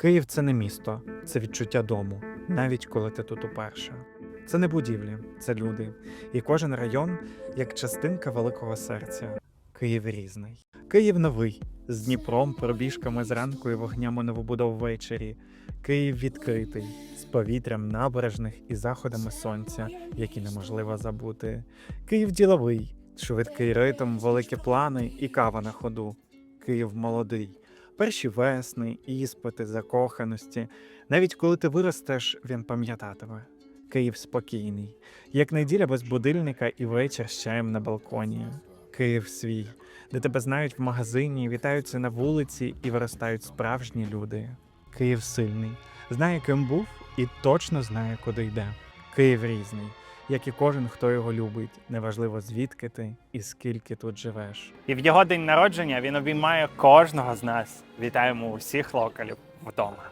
Київ це не місто, це відчуття дому, навіть коли ти тут уперше. Це не будівлі, це люди. І кожен район як частинка великого серця. Київ різний. Київ новий, з Дніпром, пробіжками зранку і вогнями новобудов ввечері. Київ відкритий, з повітрям набережних і заходами сонця, які неможливо забути. Київ діловий, швидкий ритм, великі плани і кава на ходу. Київ молодий, перші весни, іспити, закоханості. Навіть коли ти виростеш, він пам'ятатиме. Київ спокійний, як неділя без будильника і вечір з чаєм на балконі. Київ свій, де тебе знають в магазині, вітаються на вулиці і виростають справжні люди. Київ сильний, знає, ким був і точно знає, куди йде. Київ різний, як і кожен, хто його любить, неважливо звідки ти і скільки тут живеш. І в його день народження він обіймає кожного з нас. Вітаємо усіх локалів вдома.